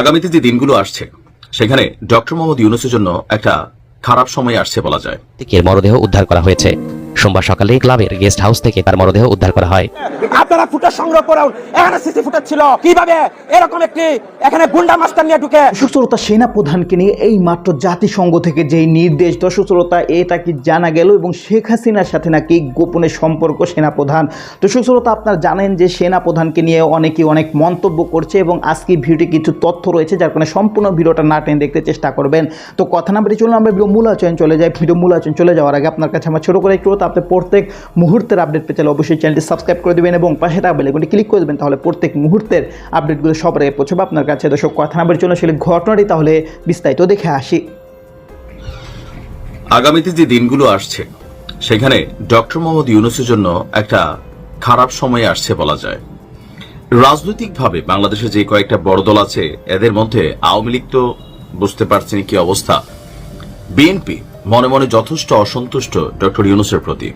আগামীতে যে দিনগুলো আসছে, সেখানে ডক্টর মোহাম্মদ ইউনুসের জন্য একটা খারাপ সময় আসছে বলা যায়। মরদেহ উদ্ধার করা হয়েছে। সোমবার সকালে ক্লাবের গেস্ট হাউস থেকে তার মরদেহ উদ্ধার করা হয়। আপনারা ফুটেজ সংগ্রহ করুন এখানে সিসি ফুটেজ ছিল। কীভাবে? এরকম একটি এখানে গুন্ডা মাস্টার নিয়ে ঢুকে। সুশ্রতা সেনা প্রধানকে নিয়ে এই মাত্র জাতিসংঘ থেকে যেই নির্দেশ সুশ্রতা এটা কি জানা গেল? এবং শেখ হাসিনার সাথে নাকি গোপনে সম্পর্ক সেনা প্রধান? তো সুশ্রতা আপনারা জানেন যে সেনা প্রধানকে নিয়ে অনেকেই অনেক মন্তব্য করছে এবং আজকে ভিডিওতে কিছু তথ্য রয়েছে যার কারণে সম্পূর্ণ ভিডিওটা না টেনে দেখতে চেষ্টা করবেন। তো কথা না বেরিয়ে চলুন আমরা ভিডিও মূল আচরণ চলে যাই। ভিডিও মূল আচরণ চলে যাওয়ার আগে আপনার কাছে আমার ছোটো করে একটু তো আপনি প্রত্যেক মুহূর্তের আপডেট পেতে অবশ্যই চ্যানেলটি সাবস্ক্রাইব করে দেবেন এবং পাশে থাকা বেলাইকনটি ক্লিক করে দেবেন, তাহলে প্রত্যেক মুহূর্তের আপডেটগুলো সবার আগে পৌঁছবে আপনার কাছে। দর্শক, কথা না বেরিয়ে চলুন আসলে ঘটনাটি, তাহলে বিস্তারিত দেখে আসি। আগামীতে যে দিনগুলো আসছে, সেখানে ডক্টর মোহাম্মদ ইউনুসের জন্য একটা খারাপ সময় আসছে বলা যায়। রাজনৈতিকভাবে বাংলাদেশে যে কয়েকটা বড় দল আছে, এদের মধ্যে আওয়ামী লীগ তো বুঝতে পারছেন কি অবস্থা। বিএনপি মনে মনে যথেষ্ট অসন্তুষ্ট ডক্টর ইউনুসের প্রতি।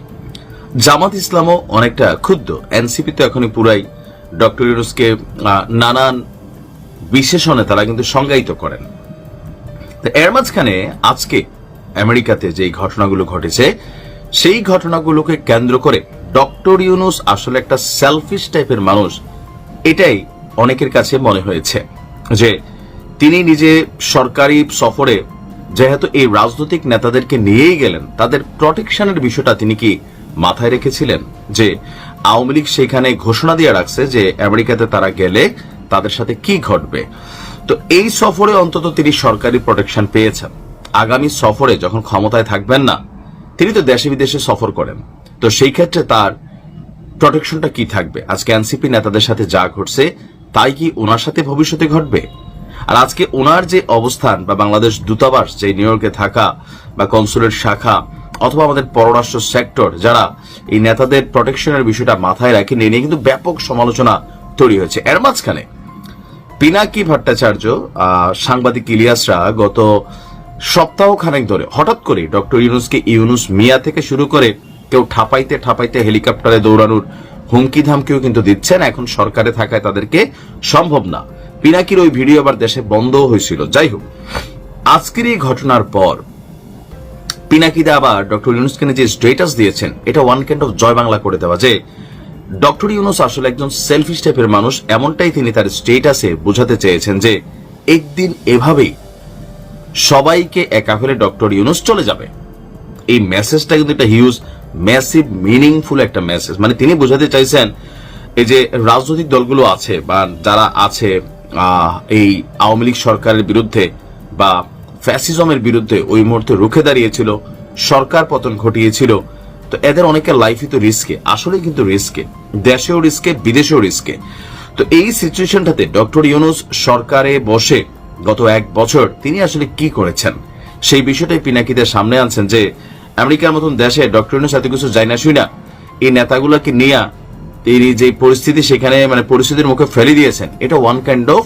জামাত ইসলামও অনেকটা ক্ষুব্ধ। এনসিপি তো এখনই পুরাই ডক্টর ইউনুসকে নানান বিশেষণে তারা কিন্তু সংজ্ঞায়িত করেন। এর মাঝখানে আজকে আমেরিকাতে যে ঘটনাগুলো ঘটেছে, সেই ঘটনাগুলোকে কেন্দ্র করে ডক্টর ইউনুস আসলে একটা সেলফিশ টাইপের মানুষ, এটাই অনেকের কাছে মনে হয়েছে। যে তিনি নিজে সরকারি সফরে যেহেতু এই রাজনৈতিক নেতাদেরকে নিয়েই গেলেন, তাদের প্রটেকশনের বিষয়টা তিনি কি মাথায় রেখেছিলেন? যে আওয়ামী লীগ সেখানে ঘোষণা দিয়ে রাখছে যে আমেরিকাতে তারা গেলে তাদের সাথে কি ঘটবে। তো এই সফরে অন্তত তিনি সরকারি প্রোটেকশন পেয়েছেন। আগামী সফরে যখন ক্ষমতায় থাকবেন না, তিনি তো দেশে বিদেশে সফর করেন। তো সেই ক্ষেত্রে তার প্রোটেকশনটা কি থাকবে? আজকে এনসিপি নেতাদের সাথে যা ঘটছে, তাই কি ওনার সাথে ভবিষ্যতে ঘটবে? আর আজকে ওনার যে অবস্থান বা বাংলাদেশ দূতাবাস যে নিউ ইয়র্কে থাকা বা কনসুলেট শাখা অথবা আমাদের পররাষ্ট্র সেক্টর যারা এই নেতাদের প্রোটেকশনের বিষয়টা মাথায় রাখেন এ নিয়ে কিন্তু ব্যাপক সমালোচনা তৈরি হয়েছে। এর মাঝখানে পিনাকি ভট্টাচার্য সাংবাদিক ইলিয়াসরা গত সপ্তাহ খানেক ধরে হঠাৎ করে ডক্টর ইউনুসকে ইউনুস মিয়া থেকে শুরু করে কেউ ঠাপাইতে ঠাপাইতে হেলিকপ্টারে দৌড়ানোর হুমকি ধামকেও কিন্তু দিচ্ছেন। এখন সরকারে থাকায় তাদেরকে সম্ভব না। পিনাকির ওই ভিডিও আবার দেশে বন্ধও হয়েছিল। যাই হোক, আজকের এই ঘটনার পর পিনাকিদা আবার ডক্টর ইউনুসকে যে স্টেটাস দিয়েছেন। এটা ওয়ান কাইন্ড অফ জয় বাংলা করে দেওয়া যে, ডক্টর ইউনুস আসলে একজন সেলফিশ টাইপের মানুষ, এমনটাই তিনি তার স্টেটাসে বোঝাতে চেয়েছেন যে, একদিন এভাবেই সবাইকে একা ফেলে ডক্টর ইউনুস চলে যাবে। এই মেসেজটা কিন্তু একটা হিউজ ম্যাসিভ মিনিংফুল একটা মেসেজ মানে তিনি বোঝাতে চাইছেন, এই যে রাজনৈতিক দলগুলো আছে বা যারা আছে এই আওয়ামী লীগ সরকারের বিরুদ্ধে বা ফ্যাসিজমের বিরুদ্ধে ওই মুহূর্তে রুখে দাঁড়িয়েছিল, সরকার পতন ঘটিয়েছিল। তো এদের অনেকের লাইফই তো রিস্কে আসলে কিন্তু রিস্কে দেশেও রিস্কে বিদেশেও রিস্কে তো এই সিচুয়েশনটাতে ডক্টর ইউনুস সরকারে বসে গত এক বছর তিনি আসলে কি করেছেন? সেই বিষয়টাই পিনাকিদের সামনে আনছেন যে, আমেরিকার মতন দেশে ডক্টর ইউনুস এত কিছু যায় না শুই না এই নেতাগুলোকে নিয়ে তিনি যে পরিস্থিতি সেখানে মানে পরিস্থিতির মুখে ফেলে দিয়েছেন, এটা ওয়ান কাইন্ড অফ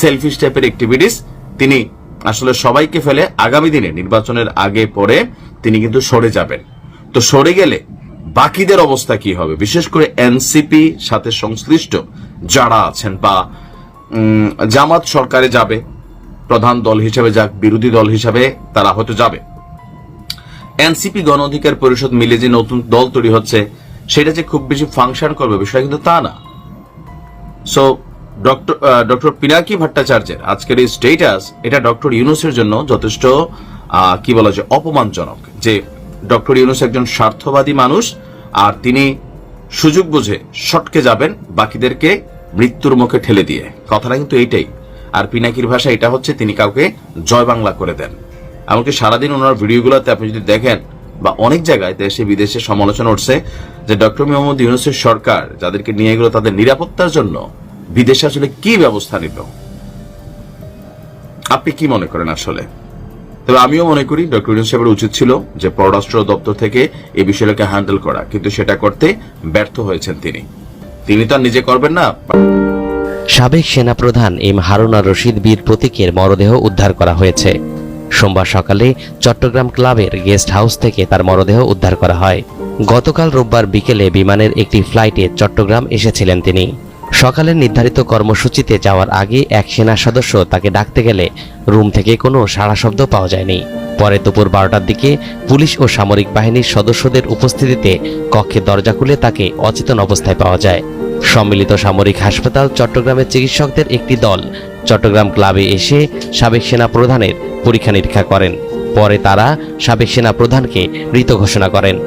সেলফিশ টাইপের অ্যাক্টিভিটিস তিনি আসলে সবাইকে ফেলে আগামী দিনে, নির্বাচনের আগে পরে তিনি কিন্তু সরে যাবেন। তো সরে গেলে বাকিদের অবস্থা কি হবে? বিশেষ করে এনসিপি সাথে সংশ্লিষ্ট যারা আছেন বা জামাত সরকারে যাবে, প্রধান দল হিসেবে যাক, বিরোধী দল হিসেবে তারা হয়তো যাবে। এনসিপি গণ অধিকার পরিষদ মিলে যে নতুন দল তৈরি হচ্ছে সেটা যে খুব বেশি ফাংশন করবে বিষয় কিন্তু তা না। সো ডক্টর ডক্টর পিনাকি ভট্টাচার্যের আজকের এই স্টেটাস এটা ডক্টর ইউনুসের জন্য যথেষ্ট কি বলা যায়, অপমানজনক যে ডক্টর ইউনুস একজন স্বার্থবাদী মানুষ আর তিনি সুযোগ বুঝে সটকে যাবেন বাকিদেরকে মৃত্যুর মুখে ঠেলে দিয়ে। কথাটা কিন্তু এইটাই। আর পিনাকির ভাষা এটা হচ্ছে, তিনি কাউকে জয় বাংলা করে দেন। এমনকি সারাদিন ওনার ভিডিওগুলোতে আপনি যদি দেখেন বা অনেক জায়গায় দেশে, বিদেশে সমালোচনা উঠছে যে ডক্টর মোহাম্মদ ইউনুসের সরকার যাদেরকে নিয়ে গেল তাদের নিরাপত্তার জন্য বিদেশে আসলে কি ব্যবস্থা নিল? আপনি কি মনে করেন আসলে? তবে আমিও মনে করি ডক্টর ইউনুস সাহেবের উচিত ছিল যে পররাষ্ট্র দপ্তর থেকে এই বিষয়টাকে হ্যান্ডেল করা, কিন্তু সেটা করতে ব্যর্থ হয়েছেন তিনি। তিনি তো নিজে করবেন না। সাবেক সেনাপ্রধান এম হারুনা রশিদ বীর প্রতীকের মরদেহ উদ্ধার করা হয়েছে। সোমবার সকালে চট্টগ্রাম ক্লাবের গেস্ট হাউস থেকে তার মরদেহ উদ্ধার করা হয়। গতকাল রোববার বিকেলে বিমানের একটি ফ্লাইটে চট্টগ্রাম এসেছিলেন তিনি। সকালের নির্ধারিত কর্মসূচিতে যাওয়ার আগে এক সেনা সদস্য তাকে ডাকতে গেলে রুম থেকে কোনো সাড়া শব্দ পাওয়া যায়নি। পরে দুপুর বারোটার দিকে পুলিশ ও সামরিক বাহিনীর সদস্যদের উপস্থিতিতে কক্ষের দরজা খুলে তাকে অচেতন অবস্থায় পাওয়া যায়। সম্মিলিত সামরিক হাসপাতাল চট্টগ্রামের চিকিৎসকদের একটি দল। চট্টগ্রাম ক্লাবে এসে সাবেক সেনা প্রধানের পরীক্ষা নিরীক্ষা করেন। পরে তারা সাবেক সেনা প্রধানকে মৃত ঘোষণা করেন।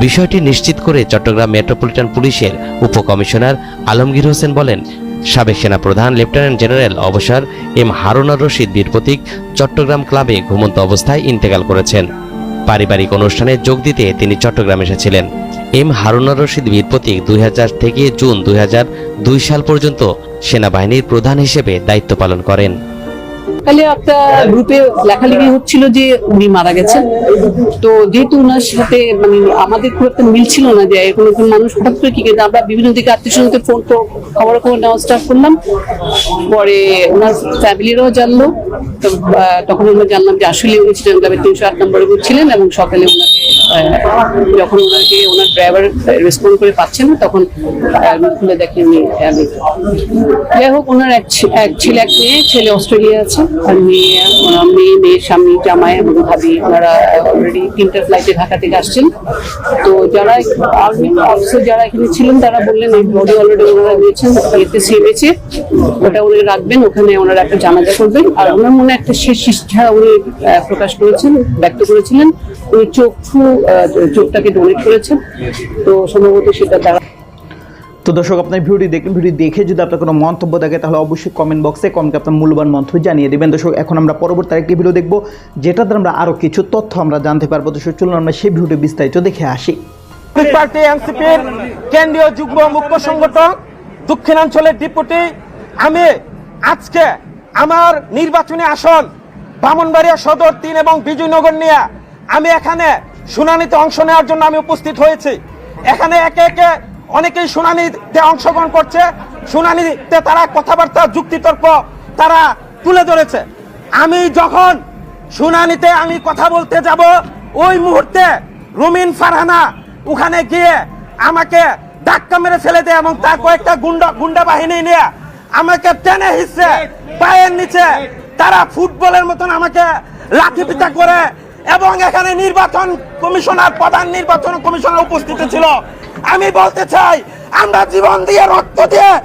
বিষয়টি নিশ্চিত করে চট্টগ্রাম মেট্রোপলিটন পুলিশের উপকমিশনার আলমগীর হোসেন বলেন, সাবেক সেনা প্রধান, লেফটেন্যান্ট জেনারেল অবসর এম হারুনার রশিদ বীর প্রতীক চট্টগ্রাম ক্লাবে ঘুমন্ত অবস্থায় ইন্তেকাল করেছেন। পারিবারিক অনুষ্ঠানে যোগ দিতে তিনি চট্টগ্রাম এসেছিলেন। এম হারুনা রশিদ বীর প্রতীক দুই থেকে জুন দুই হাজার দুই সাল পর্যন্ত সেনাবাহিনীর প্রধান হিসেবে দায়িত্ব পালন করেন। সকালে একটা গ্রুপে লেখালেখি হচ্ছিল যে উনি মারা গেছেন। তো যেহেতু ওনার সাথে মানে আমাদের খুব একটা মিল ছিল না যে এরকম একজন মানুষ হঠাৎ করে কি কিন্তু আমরা বিভিন্ন দিকে আত্মীয় স্বজনকে ফোন তো খবর খবর নেওয়া স্টার্ট করলাম। পরে ওনার ফ্যামিলিরাও জানলো। তো তখন আমরা জানলাম যে আসলে উনি ছিলেন ক্লাবের তিনশো আট নম্বরে ছিলেন এবং সকালে ওনাকে যখন ওনাকে ওনার ড্রাইভার রেসপন্ড করে পাচ্ছেন না, তখন খুলে দেখেন। যাই হোক ওনার এক ছেলে, এক মেয়ে, ছেলে অস্ট্রেলিয়া আছে। আর মেয়ে মেয়ে, মেয়ের স্বামী, জামাই এবং ভাবি, ওনারা অলরেডি তিনটা ফ্লাইটে ঢাকা থেকে আসছেন। তো যারা আর্মি অফিসার যারা এখানে ছিলেন, তারা বললেন, এই বডি অলরেডি ওনারা দিয়েছেন ইয়েতে সিএমএচে ওটা উনি রাখবেন, ওখানে ওনারা একটা জানাজা করবেন। আর ওনার মনে একটা শেষ ইচ্ছা উনি প্রকাশ করেছেন, ব্যক্ত করেছিলেন। উনি চক্ষু চোখটাকে ডোনেট করেছেন। তো সম্ভবত সেটা দ্বারা তো দর্শক, আপনার ভিডিওটি দেখুন ভিডিও দেখে যদি আপনার কোনো মন্তব্য থাকে, তাহলে অবশ্যই কমেন্ট বক্সে কমেন্ট আপনার মূল্যবান মন্তব্য জানিয়ে দেবেন। দর্শক, এখন আমরা পরবর্তী একটি ভিডিও দেখব যেটাতে আমরা আরও কিছু তথ্য আমরা জানতে পারব। দর্শক, চলুন আমরা সেই ভিডিওটি বিস্তারিত দেখে আসি। পার্টি এনসিপির কেন্দ্রীয় যুগ্ম মুখ্য সংগঠক, দক্ষিণাঞ্চলের ডিপুটি, আমি আজকে আমার নির্বাচনী আসন বামনবাড়িয়া সদর তিন এবং বিজয়নগর নিয়ে আমি এখানে শুনানিতে অংশ নেওয়ার জন্য আমি উপস্থিত হয়েছি। এখানে একে একে অনেকেই শুনানিতে অংশগ্রহণ করছে। শুনানিতে তারা কথাবার্তা, যুক্তিতর্ক তারা তুলে ধরেছে। আমি যখন শুনানিতে আমি কথা বলতে যাব, ওই মুহূর্তে রুমিন ফারহানা ওখানে গিয়ে আমাকে ধাক্কা মেরে ফেলে দেয় এবং তার কয়েকটা গুন্ডা গুন্ডা বাহিনী নিয়ে আমাকে টেনে হিসছে পায়ের নিচে তারা ফুটবলের মতন আমাকে লাঠি পিটা করে এবং এখানে নির্বাচন কমিশনার, প্রধান নির্বাচন কমিশনার উপস্থিত ছিল। আমি বলতে চাই, আমরা জীবন দিয়ে রক্ত দিয়ে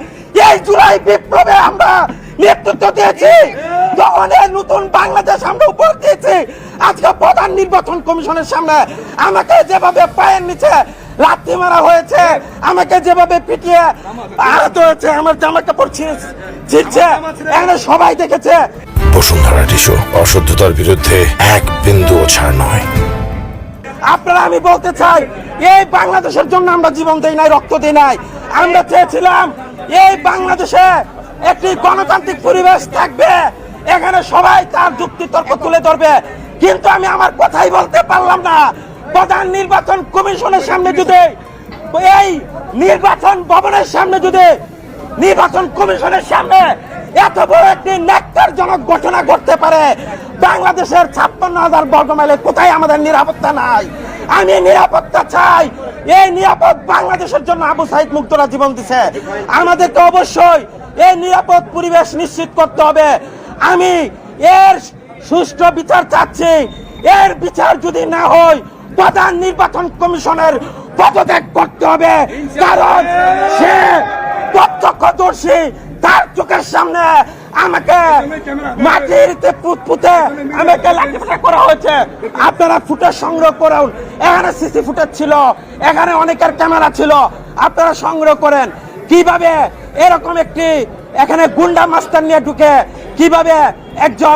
এই জুলাই বিপ্লবে আমরা নেতৃত্ব দিয়েছি। নতুন বাংলাদেশ আমরা উপর দিয়েছি। আজকে প্রধান নির্বাচন কমিশনের সামনে আমাকে যেভাবে পায়ের নিচে লাথি মারা হয়েছে, আমাকে যেভাবে পিটিয়ে আহত হয়েছে, আমার জামা কাপড় ছিঁড়ে- ছিঁড়ছে, এখানে সবাই দেখেছে। বসুন্ধরা টিস্যু অশুদ্ধতার বিরুদ্ধে এক বিন্দুও ছাড় নয়। আপনারা, আমি বলতে চাই, এই বাংলাদেশের জন্য আমরা জীবন দেই নাই, রক্ত দেই নাই। আমরা চেয়েছিলাম, এই বাংলাদেশে একটি গণতান্ত্রিক পরিবেশ থাকবে, এখানে সবাই তার যুক্তি তর্ক তুলে ধরবে। কিন্তু আমি আমার কথাই বলতে পারলাম না। প্রধান নির্বাচন কমিশনের সামনে যদি, এই নির্বাচন ভবনের সামনে যদি নির্বাচন কমিশনের সামনে এত বড় একটি ন্যাক্কারজনক ঘটনা ঘটতে পারে। বাংলাদেশের ছাপ্পান্ন হাজার বর্গ মাইলে কোথায় আমাদের নিরাপত্তা নাই? আমি নিরাপত্তা চাই। এই নিরাপদ বাংলাদেশের জন্য আবু সাইদ মুক্তরা জীবন দিছে। আমাদেরকে অবশ্যই এই নিরাপদ পরিবেশ নিশ্চিত করতে হবে। আমি এর সুষ্ঠু বিচার চাচ্ছি। এর বিচার যদি না হয়, প্রধান নির্বাচন কমিশনের পদত্যাগ করতে হবে। কারণ সে প্রত্যক্ষদর্শী তার চোখের সামনে আমাকে মাটিতে পুতপুতে আমাকে লাঠিপেটা করা হয়েছে। আপনারা ফুটেজ সংগ্রহ করুন। এখানে সিসি ফুটেজ ছিল। এখানে অনেকের ক্যামেরা ছিল। আপনারা সংগ্রহ করেন। কীভাবে এরকম একটি এখানে গুন্ডা মাস্টার নিয়ে ঢুকে কীভাবে একজন